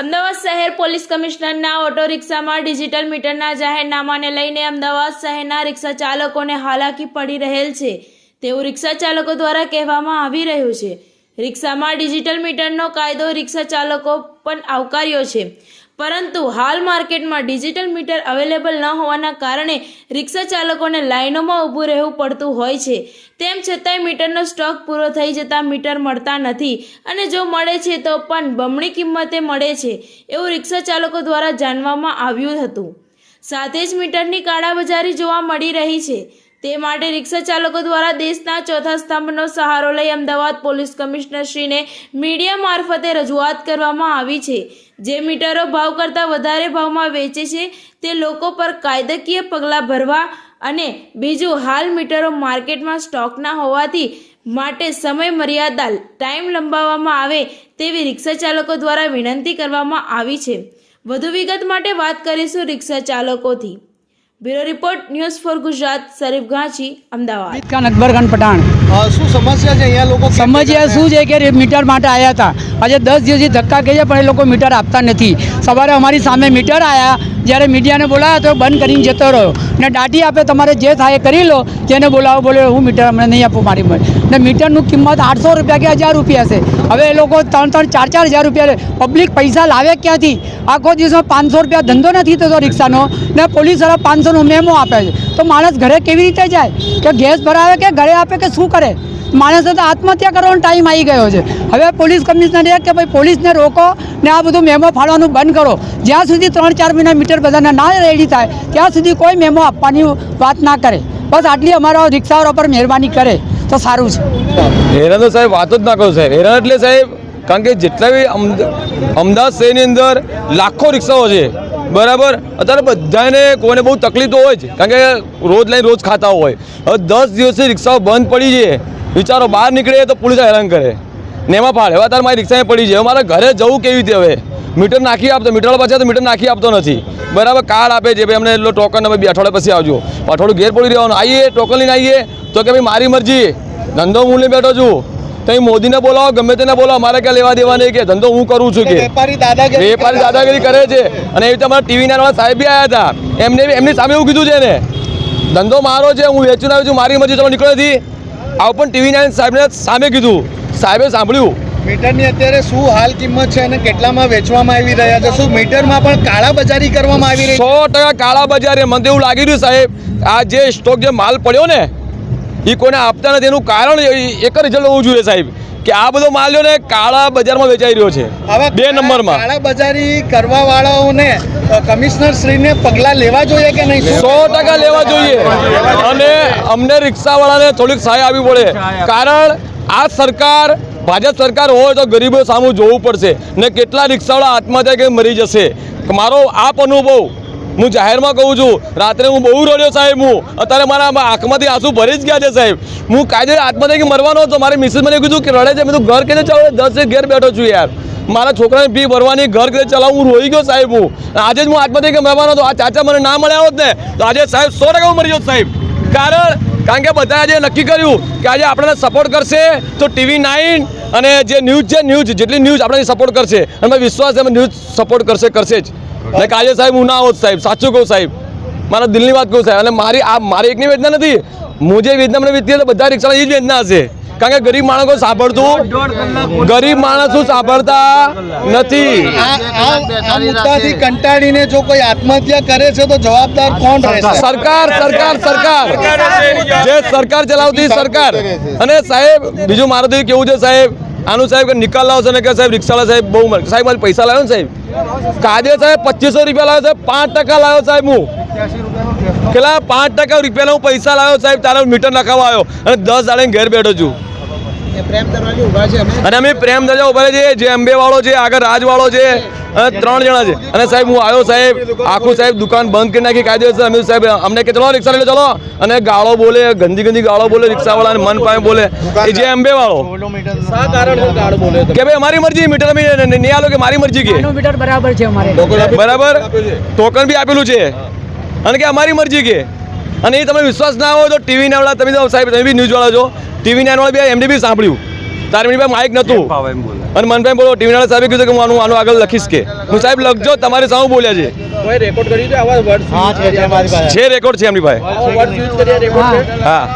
અમદાવાદ શહેર પોલીસ કમિશનરના ઓટો રિક્ષામાં ડિજિટલ મીટરના જાહેરનામાને લઈને અમદાવાદ શહેરના રિક્ષા ચાલકોને હાલાકી પડી રહેલ છે. તેવું રિક્ષા ચાલકો દ્વારા કહેવામાં આવી રહ્યું છે. રિક્ષામાં ડિજિટલ મીટરનો કાયદો રિક્ષા ચાલકો પણ આવકાર્યો છે. પરંતુ હાલ માર્કેટમાં ડિજિટલ મીટર અવેલેબલ ન હોવાના કારણે રિક્ષા ચાલકોને લાઇનોમાં ઊભું રહેવું પડતું હોય છે. તેમ છતાંય મીટરનો સ્ટોક પૂરો થઈ જતાં મીટર મળતા નથી અને જો મળે છે તો પણ બમણી કિંમતે મળે છે એવું રિક્ષા ચાલકો દ્વારા જાણવામાં આવ્યું હતું. સાથે જ મીટરની કાળાબજારી જોવા મળી રહી છે. તે માટે રિક્ષા ચાલકો દ્વારા દેશના ચોથા સ્તંભનો સહારો લઈ અમદાવાદ પોલીસ કમિશનરશ્રીને મીડિયા મારફતે રજૂઆત કરવામાં આવી છે. જે મીટરો ભાવ કરતાં વધારે ભાવમાં વેચે છે, તે લોકો પર કાયદાકીય પગલાં ભરવા અને બીજું હાલ મીટરો માર્કેટમાં સ્ટોકના હોવાથી માટે સમય મર્યાદા ટાઈમ લંબાવવામાં આવે તેવી રિક્ષા ચાલકો દ્વારા વિનંતી કરવામાં આવી છે. વધુ વિગત માટે વાત કરીશું રિક્ષા ચાલકોથી. Bureau report news for Gujarat Sharif Ganchi Ahmedabad. Amit Khan Akbar Khan Pathan. શું સમસ્યા છે? અહીંયા લોકો સમસ્યા શું છે કે રે- મીટર માટે આવ્યા હતા. આજે દસ દિવસથી ધક્કા કહે છે પણ એ લોકો મીટર આપતા નથી. સવારે અમારી સામે મીટર આવ્યા જ્યારે મીડિયાને બોલાવ્યા તો બંધ કરીને જતો રહ્યો. ને દાટી આપે તમારે જે થાય એ કરી લો. જેને બોલાવો બોલે હું મીટર અમને નહીં આપું મારી ને મીટરનું કિંમત આઠસો રૂપિયા કે હજાર રૂપિયા છે. હવે એ લોકો ત્રણ ત્રણ ચાર ચાર હજાર રૂપિયા પબ્લિક પૈસા લાવે ક્યાંથી? આખો દિવસમાં પાંચસો રૂપિયા ધંધો નથી થતો રિક્ષાનો ને પોલીસવાળા પાંચસોનો મેમો આપે છે. તો માણસ ઘરે કેવી રીતે જાય? કે ગેસ ભરાવે કે ઘરે આપે કે શું કરે? માણસે તો આત્મહત્યા કરવાનો ટાઈમ આવી ગયો છે. હવે પોલીસ કમિશનરે કે ભાઈ પોલીસને રોકો ને આ બધું મેમો ફાળવાનું બંધ કરો. જ્યાં સુધી ત્રણ ચાર મહિના મીટર બધાને ના રેડી થાય, ત્યાં સુધી કોઈ મેમો આપવાની વાત ના કરે. બસ આટલી અમારા રિક્ષાવાળા પર મહેરબાની કરે. તો સારું છે. હેરાન તો સાહેબ વાત જ ના કરો સાહેબ. હેરાન એટલે સાહેબ, કારણ કે જેટલા બી અમદ- અમદાવાદ શહેરની અંદર લાખો રિક્ષાઓ છે. બરાબર? અત્યારે બધાને કોઈને બહુ તકલીફ તો હોય જ. કારણ કે રોજ લઈને રોજ ખાતા હોય. હવે દસ દિવસથી રિક્ષાઓ બંધ પડી છે. વિચારો, બહાર નીકળે તો પોલીસ હેરાન કરે. ને એમાં ફાળે. હવે અત્યારે મારી રિક્ષાએ પડી છે. હવે મારે ઘરે જવું કેવી રીતે હવે? મીટર નાખી આપતો. મીટર પાછા તો મીટર નાખી આપતો નથી. બરાબર? કાર્ડ આપે છે. ભાઈ અમને એટલો ટોકન અમે બે અઠવાડિયા પછી આવજો. અઠવાડિયું ઘેર પડી રહેવાનું. આવીએ ટોકન લઈને આવીએ તો કે ભાઈ મારી મરજી. ધંધો હું લઈ બેઠો છું. તમે મોદીને બોલાવો ગમે તેને બોલાવો મારે ક્યાં લેવા દેવા નહીં કે ધંધો હું કરું છું કે? વેપારી દાદાગીરી વેપારી દાદાગીરી કરે છે. અને એ રીતે અમારા ટીવી વાળા સાહેબ બી આવ્યા હતા. એમને એમની સામે એવું કીધું છે ને ધંધો મારો છે હું વેચું આવ્યું છું મારી મરજી તમે નીકળો હતી આવું પણ ટીવી નાઇન સાહેબને સામે કીધું. સાહેબે સાંભળ્યું. મીટરની અત્યારે શું હાલ કિંમત છે અને કેટલામાં વેચવામાં આવી રહ્યા છે? શું મીટરમાં પણ કાળાબજારી કરવામાં આવી રહી સો ટકા કાળા બજારી મને એવું લાગી રહ્યું સાહેબ આ જે સ્ટોક જે માલ પડ્યો ને એ કોને આપતા નથી. એનું કારણ એક રિઝલ્ટ હોવું જોઈએ સાહેબ કે આ બધો માલ ને કાળા બજારમાં વેચાઈ રહ્યો છે. બે નંબરમાં. કાળાબજારી કરવા વાળાઓને કમિશનર શ્રીને પગલાં લેવા જોઈએ કે નહીં? સો ટકા લેવા જોઈએ. અને અમને રિક્ષાવાળાને થોડીક સહાય આપવી પડે. કારણ આ સરકાર ભાજપ સરકાર હોય તો ગરીબો સામું જોવું પડશે. ને કેટલા રિક્ષાવાળા આત્મહત્યા કે મરી જશે. મારો આપ અનુભવ. હું જાહેરમાં કહું છું, રાત્રે હું બહુ રડ્યો સાહેબ હું. અત્યારે મારા આંખમાંથી આંસુ ભરી જ ગયા છે સાહેબ. હું કાયદે આત્મહત્યા મરવાનો હતો મારી મિસિસ મને કીધું કે રડે છે. મેં તું ઘર કે ચાલો? દસ ઘેર બેઠો છું યાર. મારા છોકરાને ફી ભરવાની, ઘર ઘરે ચલાવું હું રોઈ ગયો સાહેબ હું. આજે જ હું આત્મહત્યા મરવાનો હતો આ ચાચા મને ના મળ્યા હોત ને, તો આજે સાહેબ સો ટકા હું મરી જાત સાહેબ. કારણ કારણ કે બધા આજે નક્કી કર્યું કે આજે આપણને સપોર્ટ કરશે તો ટીવી નાઇન અને જે ન્યૂઝ છે ન્યૂઝ જેટલી ન્યૂઝ આપણે સપોર્ટ કરશે. અને વિશ્વાસ અમે ન્યૂઝ સપોર્ટ કરશે કરશે જ. ને કાજે સાહેબ, હું ના હોત સાહેબ, સાચું કહું સાહેબ. મારા દિલની વાત કહું સાહેબ. અને મારી આ, મારી એકની વેદના નથી. હું જે વેદના મને વીતી બધા રિક્ષાના એ જ વેદના હશે. કારણ કે ગરીબ માણસો સાંભળતું ગરીબ માણસો સાંભળતા નથી. કંટાળીને જો કોઈ આત્મહત્યા કરે છે તો જવાબદાર કોણ સરકાર સરકાર સરકાર. જે સરકાર ચલાવતી સરકાર. અને સાહેબ બીજું મારું તો કેવું છે સાહેબ આનું સાહેબ કે નિકાલ લાવશે ને કે સાહેબ રિક્ષાવાળા સાહેબ બહુ સાહેબ મારે પૈસા લાવ્યો ને સાહેબ? કાજે સાહેબ પચીસો રૂપિયા લાવ્યો સાહેબ પાંચ ટકા લાવ્યો સાહેબ હું. કેટલા? પાંચ ટકા રૂપિયાના હું પૈસા લાવ્યો સાહેબ તારા મીટર નખાવા આવ્યો અને દસ દાડે ઘેર બેઠો છું. અને અમે પ્રેમ દરજા ઊભા છે જે અંબે વાળો છે આગળ રાજ વાળો છે અને ત્રણ જણા છે. અને સાહેબ હું આવ્યો સાહેબ આખું સાહેબ દુકાન બંધ કરી નાખી કાયદેસર અમે સાહેબ અમને કે ચલો રિક્ષા લઈને ચલો. અને ગાળો બોલે ગંદી ગંદી ગાળો બોલે રિક્ષાવાળાને મન પામે બોલે. એ જે અંબે વાળો. કે ભાઈ અમારી મરજી મીટર અમે નહીં આલો કે મારી મરજી કે? મીટર બરાબર છે અમારે. બરાબર? ટોકન બી આપેલું છે. અને કે અમારી મરજી કે? અને એ તમે વિશ્વાસ ના હોય તો ટીવી વાળા તમે તો સાહેબ તમે બી ન્યૂઝવાળા છો. ટીવી નાઇન વાળા બી એમને બી સાંભળ્યું. તારે ભાઈ માઇક નહોતું. અને મનભાઈ બોલો ટીવીના સાહેબે કીધું કે હું આનું આનું આગળ લખીશ કે. હું સાહેબ લખજો તમારે સામે બોલ્યા છે. રેકોર્ડ છે પાસે. રેકોર્ડ છે એમની પાસે. છે? હા.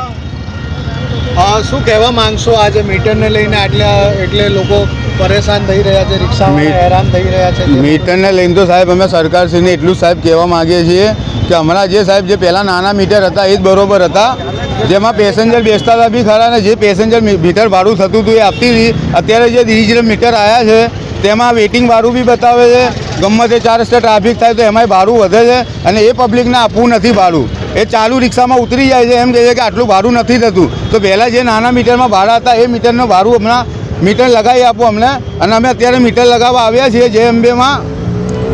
શું કહેવા માંગશો આજે મીટરને લઈને? આટલા એટલે લોકો પરેશાન થઈ રહ્યા છે રિક્ષામાં હેરાન થઈ રહ્યા છે મીટરને લઈને તો સાહેબ અમે સરકારશ્રીને એટલું સાહેબ કહેવા માંગીએ છીએ કે હમણાં જે સાહેબ જે પહેલાં નાના મીટર હતા એ જ બરોબર હતા. જેમાં પેસેન્જર બેસતા હતા બી ખરા ને જે પેસેન્જર મીટર ભાડું થતું હતું એ આપતી હતી. અત્યારે જે ડિજિટલ મીટર આવ્યા છે તેમાં વેઇટિંગ ભાડું બી બતાવે છે. ગમે તે ચાર રસ્તે ટ્રાફિક થાય તો એમાંય ભાડું વધે છે અને એ પબ્લિકને આપવું નથી ભાડું. એ ચાલુ રિક્ષામાં ઉતરી જાય છે એમ કહે છે કે આટલું ભાડું નથી થતું. તો પહેલાં જે નાના મીટરમાં ભાડા હતા એ મીટરનું ભાડું હમણાં મીટર લગાવી આપો અમને. અને અમે અત્યારે મીટર લગાવવા આવ્યા છીએ જે એમબીમાં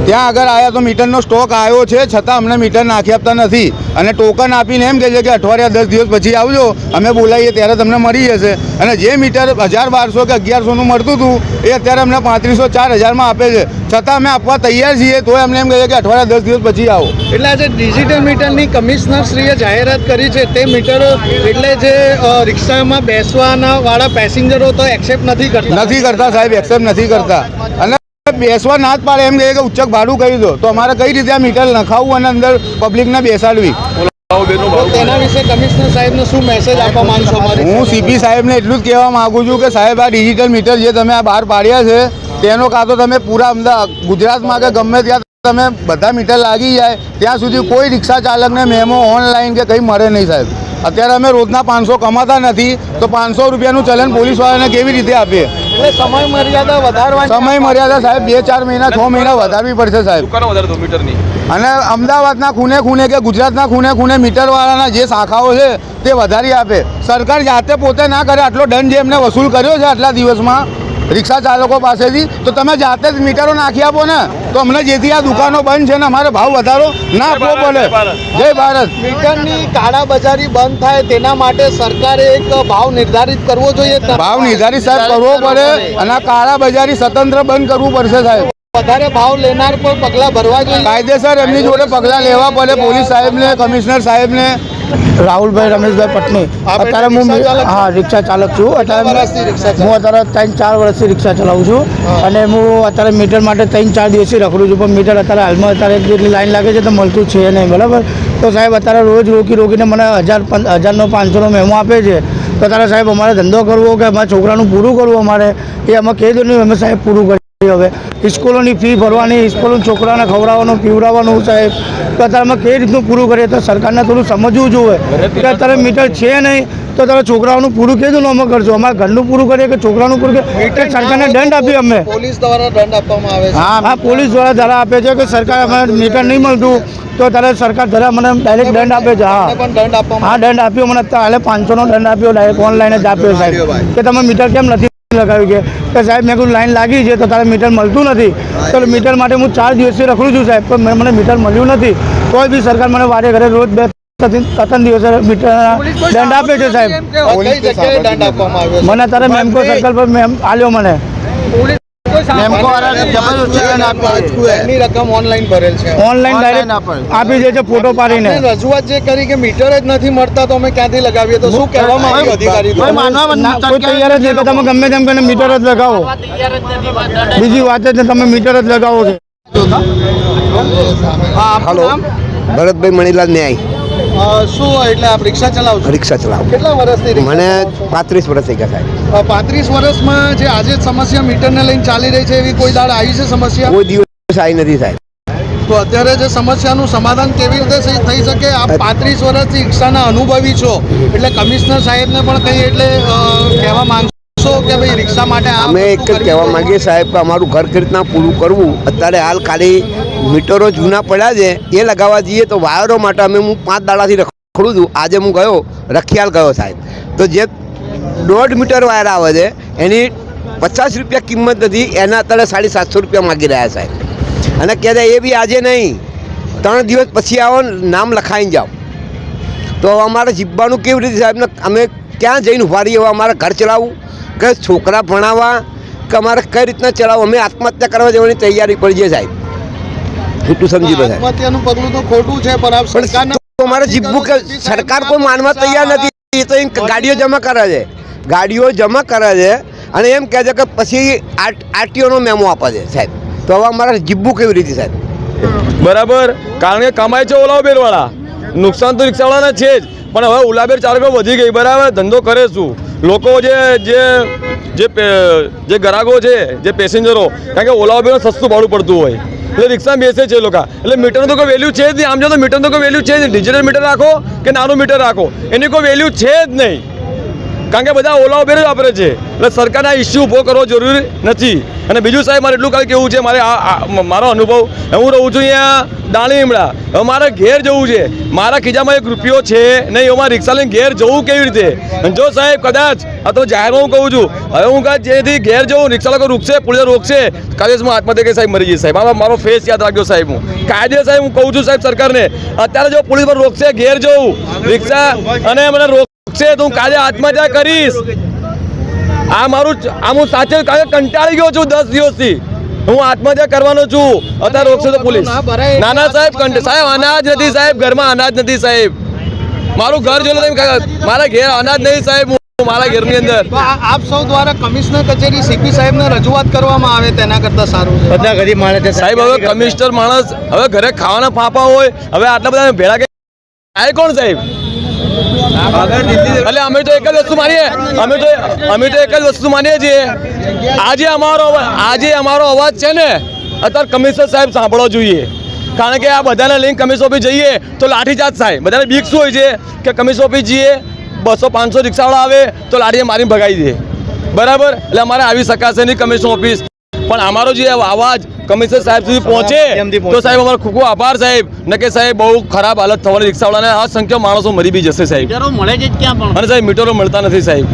ત્યાં આગળ આવ્યા તો મીટરનો સ્ટોક આવ્યો છે છતાં અમને મીટર નાખી આપતા નથી. અને ટોકન આપીને એમ કહે છે કે અઠવાડિયા દસ દિવસ પછી આવજો અમે બોલાવીએ ત્યારે તમને મળી જશે. અને જે મીટર હજાર બારસો કે અગિયારસોનું મળતું હતું એ અત્યારે અમને પાંત્રીસો ચાર હજારમાં આપે છે. છતાં અમે આપવા તૈયાર છીએ તો એમને એમ કહે છે કે અઠવાડિયા દસ દિવસ પછી આવો. એટલે આજે ડિજિટલ મીટરની કમિશનરશ્રીએ જાહેરાત કરી છે તે મીટરો એટલે જે રિક્ષામાં બેસવાના વાળા પેસેન્જરો તો એક્સેપ્ટ નથી કરતા. નથી કરતા સાહેબ એક્સેપ્ટ નથી કરતા. અને બેસવા ના જ પાડે. એમ કહે કે ઉચ્ચક ભાડું કહી દો તો અમારે કઈ રીતે આ મીટર નખાવું અને અંદર પબ્લિકને બેસાડવી? તેના વિશે કમિશનર સાહેબને શું મેસેજ આપવા માંગશો હું સીપી સાહેબને એટલું જ કહેવા માંગુ છું કે સાહેબ આ ડિજિટલ મીટર જે તમે આ બહાર પાડ્યા છે તેનો કાં તો તમે પૂરા અમદાવાદ ગુજરાતમાં કે ગમે ત્યાં તમે બધા મીટર લાગી જાય ત્યાં સુધી કોઈ રિક્ષા ચાલકને મેમો ઓનલાઈન કે કંઈ મળે નહીં સાહેબ. અત્યારે અમે રોજના પાંચસો કમાતા નથી તો પાંચસો રૂપિયાનું ચલન પોલીસવાળાને કેવી રીતે આપીએ? સમય મર્યાદા વધારવાની સમય મર્યાદા સાહેબ બે ચાર મહિના છ મહિના વધારવી પડશે સાહેબ. અને અમદાવાદના ખૂને ખૂને કે ગુજરાતના ખૂને ખૂને મીટરવાળાના જે શાખાઓ છે તે વધારી આપે. સરકાર જાતે પોતે ના કરે આટલો દંડ જે એમને વસૂલ કર્યો છે આટલા દિવસમાં રિક્ષા ચાલકો પાસેથી તો તમે જાતે જ મીટરો નાખી આપો ને. તો અમને જેથી આ દુકાનો બંધ છે ને અમારે ભાવ વધારો ના આપવો પડે. જય ભારત. મીટરની કાળાબજારી બંધ થાય તેના માટે સરકારે એક ભાવ નિર્ધારિત કરવો જોઈએ. ભાવ નિર્ધારિત સાહેબ કરવો પડે અને આ કાળા બજારી સ્વતંત્ર બંધ કરવું પડશે સાહેબ. વધારે ભાવ લેનાર પર પગલાં ભરવા જોઈએ. કાયદેસર એમની જોડે પગલાં લેવા પડે પોલીસ સાહેબને કમિશનર સાહેબને. રાહુલભાઈ રમેશભાઈ પટની અત્યારે હું? હા રિક્ષા ચાલક છું. અત્યારે? હું અત્યારે ત્રણ ચાર વર્ષથી રિક્ષા ચલાવું છું. અને હું અત્યારે મીટર માટે ત્રણ ચાર દિવસથી રખડું છું. પણ મીટર અત્યારે હાલમાં અત્યારે જેટલી લાઈન લાગે છે તો મળતું છે નહીં બરાબર? તો સાહેબ અત્યારે રોજ રોકી રોકીને મને હજાર હજારનો પાંચસોનો મેમો આપે છે. તો અત્યારે સાહેબ અમારે ધંધો કરવો કે અમારા છોકરાનું પૂરું કરવું અમારે એ અમે કહી દઉં નહીં અમે સાહેબ પૂરું કરીએ. હવે. સ્કૂલોની ફી ભરવાની સ્કૂલોના છોકરાને ખવડાવવાનું પીવડાવવાનું સાહેબ. તો અત્યારે અમે કઈ રીતનું પૂરું કરીએ? તો સરકારને થોડું સમજવું જોઈએ. કે અત્યારે મીટર છે નહીં તો તારા છોકરાઓનું પૂરું ને અમે કરશું? અમારે ઘરનું પૂરું કરીએ કે છોકરાનું પૂરું કરીએ? સરકારને દંડ આપીએ અમે? પોલીસ દ્વારા દંડ આપવામાં આવે છે. હા હા પોલીસ દ્વારા ધારા આપે છે કે સરકાર અમારે મીટર નહીં મળતું તો ત્યારે સરકાર ધારા મને ડાયરેક્ટ દંડ આપે છે. હા. હા દંડ આપ્યો મને. અત્યારે પાંચસોનો દંડ આપ્યો ડાયરેક્ટ ઓનલાઈન જ આપ્યો સાહેબ. કે તમે મીટર કેમ નથી લગાવ્યું છે. કે સાહેબ મેં કોઈ લાઈન લાગી છે તો તારે મીટર મળતું નથી. તો મીટર માટે હું ચાર દિવસથી રખડું છું સાહેબ પણ મને મીટર મળ્યું નથી. કોઈ બી સરકાર મને વારે ઘરે રોજ બે ત્રણ દિવસે મીટર દંડ આપે છે સાહેબ. મને અત્યારે મેમકો સર્કલ પર મેમ આલ્યો મને. મેમકો વાળા જબરદસ્તી દંડ એની રકમ ઓનલાઈન ભરેલ છે. ઓનલાઈન ડાયરેક્ટ આપી દે છે ફોટો પાડીને. રજૂઆત જે કરી કે મીટર જ નથી મળતા તો અમે ક્યાંથી લગાવીએ? તો શું કહેવામાં આવ્યું અધિકારી કોઈ તૈયાર જ નહીં કે તમે ગમે તેમ કરીને મીટર જ લગાવો. બીજી વાત જ તમે મીટર જ લગાવો છો? હા ભરતભાઈ મણીલાલ ન્યાય. શું એટલે આપ રિક્ષા ચલાવો રિક્ષા ચલાવું. કેટલા વર્ષથી મને પાંત્રીસ વર્ષ થઈ ગયા સાહેબ. પાંત્રીસ વર્ષમાં જે આજે સમસ્યા મીટરને લઈને ચાલી રહી છે એવી કોઈ દાડ આવી છે સમસ્યા? કોઈ દિવસ આવી નથી સાહેબ. તો અત્યારે જે સમસ્યાનું સમાધાન કેવી રીતે થઈ- થઈ શકે? આપ પાંત્રીસ વર્ષથી રિક્ષાના અનુભવી છો. એટલે કમિશનર સાહેબને પણ કંઈ એટલે કહેવા માંગશો? અમે એક જ કહેવા? માંગીએ સાહેબ કે અમારું ઘર કઈ રીતના પૂરું કરવું? અત્યારે હાલ ખાલી મીટરો જૂના પડ્યા છે એ લગાવવા જઈએ તો વાયરો માટે અમે હું પાંચ દાડાથી રખડું છું. આજે હું ગયો રખિયાલ ગયો સાહેબ. તો જે દોઢ મીટર વાયર આવે છે એની પચાસ રૂપિયા કિંમત નથી એના અત્યારે સાડી સાતસો રૂપિયા માગી રહ્યા સાહેબ. અને કહે છે એ બી આજે નહીં. ત્રણ દિવસ પછી આવો નામ લખાઈને જાઓ. તો અમારે જીવવાનું કેવી રીતે સાહેબને અમે ક્યાં જઈને ઊભા રહીએ અમારે ઘર ચલાવવું? કે છોકરા ભણાવવા કે અમારે કઈ રીતના ચલાવો અમે આત્મહત્યા કરવા જવાની તૈયારી પડી જાય સાહેબ. ખોટું સમજી બધા આત્મહત્યાનું પગલું તો ખોટું છે પણ આપ સરકારને તો અમારે જીવવું કે સરકાર કોઈ માનવા તૈયાર નથી એ તો એમ ગાડીઓ જમા કરે છે. ગાડીઓ જમા કરે છે અને એમ કહે છે કે પછી આરટીઓનો મેમો આપે છે સાહેબ. તો હવે અમારે જીવવું કેવી રીતે સાહેબ? બરાબર. કારણ કે કમાય છે ઓલા ઉબેરવાળા નુકસાન તો રિક્ષાવાળાને છે જ. પણ હવે ઉલાબેર ચાલકો વધી ગઈ. બરાબર. ધંધો કરે શું? લોકો જે જે જે જે ગ્રાહકો છે, જે પેસેન્જરો, કારણ કે ઓલા ઉબેરનું સસ્તું ભાડું પડતું હોય. એટલે રિક્ષામાં બેસે છે લોકો. એટલે મીટરનું તો કોઈ વેલ્યુ છે જ નહીં. આમ જો તો મીટરનું કોઈ વેલ્યુ છે જ નહીં. ડિજિટલ મીટર રાખો કે નાનું મીટર રાખો? એની કોઈ વેલ્યુ છે જ નહીં. કારણ કે બધા ઓલા ઉબેર જ વાપરે છે. એટલે સરકારને ઇસ્યુ ઊભો કરવો જરૂરી નથી. અને બીજું સાહેબ, મારે એટલું કાંઈ કેવું છે, મારે આ મારો અનુભવ. હું રહું છું અહીંયા દાણીમડા હવે મારે ઘેર જવું છે. મારા ખીજામાં એક રૂપિયો છે નહીં, એમાં રિક્ષા લઈને ઘેર જવું કેવી રીતે? જો સાહેબ, કદાચ, આ તો જાહેરમાં હું કહું છું, હવે હું કાંઈ જેથી ઘેર જવું રિક્ષા લોકો રોકશે પોલીસ રોકશે કાયદેસમાં આત્મહત્યા કરી સાહેબ મરી જઈએ સાહેબ મારો ફેસ યાદ રાખ્યો સાહેબ હું. કાયદે સાહેબ હું કહું છું સાહેબ સરકારને, અત્યારે જો પોલીસ પર રોકશે, ઘેર જવું રિક્ષા અને મને રોકશે તો હું કાલે આત્મહત્યા કરીશ. આ મારું આ હું સાચે કાલે કંટાળી ગયો છું દસ દિવસથી. હું આત્મહત્યા કરવાનો છું. અત્યારે રોકશો તો પોલીસ. ના સાહેબ સાહેબ અનાજ નથી સાહેબ ઘરમાં અનાજ નથી સાહેબ. મારું ઘર જોઈ લો મારા ઘેર અનાજ નહીં સાહેબ મારા ઘરની અંદર. આ- આપ સૌ દ્વારા કમિશનર કચેરી સીપી સાહેબને રજૂઆત કરવામાં આવે તેના કરતાં સારું છે. બધા ગરીબ માણસ સાહેબ હવે કમિશનર માણસ હવે ઘરે ખાવાના ફાંફા હોય હવે આટલા બધા ભેળા કે આય કોણ સાહેબ? એટલે અમે તો એક જ વસ્તુ માનીએ. અમે તો અમે તો એક જ વસ્તુ માનીએ છીએ. આજે અમારો આજે અમારો અવાજ છે ને, અત્યારે કમિશનર સાહેબ સાંભળવો જોઈએ. કારણ કે આ બધાને લઈને કમિશન ઓફિસ જઈએ તો લાઠીચાર્જ થાય. બધાને બીક શું હોય છે? કે કમિશન ઓફિસ જઈએ, બસો પાંચસો રિક્ષાવાળા આવે તો લાઠીએ મારીને ભગાવી દે. બરાબર? એટલે અમારે આવી શકાશે નહીં કમિશન ઓફિસ. પણ અમારો જે અવાજ કમિશનર સાહેબ સુધી પહોંચે તો સાહેબ અમારો ખૂબ ખૂબ આભાર સાહેબ. નકે સાહેબ બહુ ખરાબ હાલત થવાની રિક્ષાવાળાને અસંખ્ય માણસો મરી બી જશે સાહેબ. મળે છે અને સાહેબ મીટરો મળતા નથી સાહેબ.